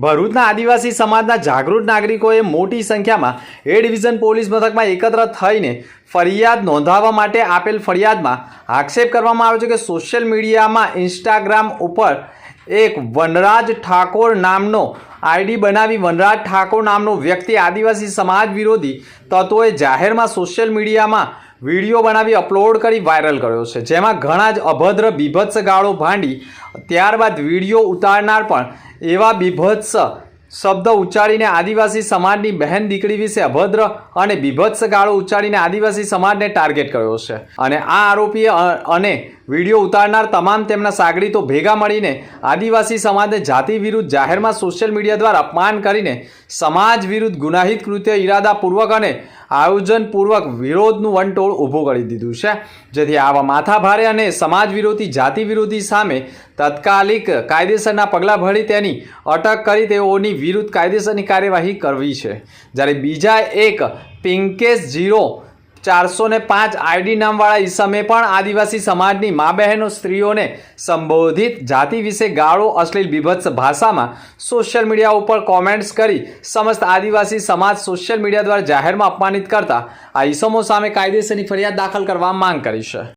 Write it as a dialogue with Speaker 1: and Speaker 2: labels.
Speaker 1: ભરૂચના આદિવાસી સમાજના જાગૃત નાગરિકોએ મોટી સંખ્યામાં એ ડિવિઝન પોલીસ મથકમાં એકત્ર થઈને ફરિયાદ નોંધાવવા માટે આપેલ ફરિયાદમાં આક્ષેપ કરવામાં આવ્યો છે કે સોશિયલ મીડિયામાં ઇન્સ્ટાગ્રામ ઉપર એક વનરાજ ઠાકોર નામનો આઈડી બનાવી વનરાજ ઠાકોર નામનો વ્યક્તિ આદિવાસી સમાજ વિરોધી તત્વોએ જાહેરમાં સોશિયલ મીડિયામાં વીડિયો બનાવી અપલોડ કરી વાયરલ કર્યો છે. જેમાં ઘણા જ અભદ્ર બીભત્સ ગાળો ભાંડી ત્યારબાદ વીડિયો ઉતારનાર પણ એવા બીભત્સ શબ્દ ઉચ્ચારીને આદિવાસી સમાજની બહેન દીકરી વિશે અભદ્ર અને બીભત્સ ગાળો ઉચ્ચારીને આદિવાસી સમાજને ટાર્ગેટ કર્યો છે. અને આ આરોપીએ અને વીડિયો ઉતારનાર તમામ તેમના સાગરીતો ભેગા મળીને આદિવાસી સમાજને જાતિ વિરુદ્ધ જાહેરમાં સોશિયલ મીડિયા દ્વારા અપમાન કરીને સમાજ વિરુદ્ધ ગુનાહિત કૃત્ય, ઈરાદાપૂર્વક અને આયોજનપૂર્વક વિરોધનું વંટોળ ઊભું કરી દીધું છે. જેથી આવા માથાભારે અને સમાજ વિરોધી જાતિ વિરોધી સામે તાત્કાલિક કાયદેસરના પગલાં ભરી તેની અટક કરી તેઓની વિરુદ્ધ કાયદેસરની કાર્યવાહી કરવી છે. જ્યારે બીજા એક પિંકેશ જીરો ચારસો ને પાંચ આઈડી નામવાળા ઈસમે પણ આદિવાસી સમાજની મા બહેનો સ્ત્રીઓને સંબોધિત જાતિ વિશે ગાળો અશ્લીલ બીભત્સ ભાષામાં સોશિયલ મીડિયા ઉપર કોમેન્ટ્સ કરી સમસ્ત આદિવાસી સમાજ સોશિયલ મીડિયા દ્વારા જાહેરમાં અપમાનિત કરતા આ ઈસમો સામે કાયદેસરની ફરિયાદ દાખલ કરવા માંગ કરી છે.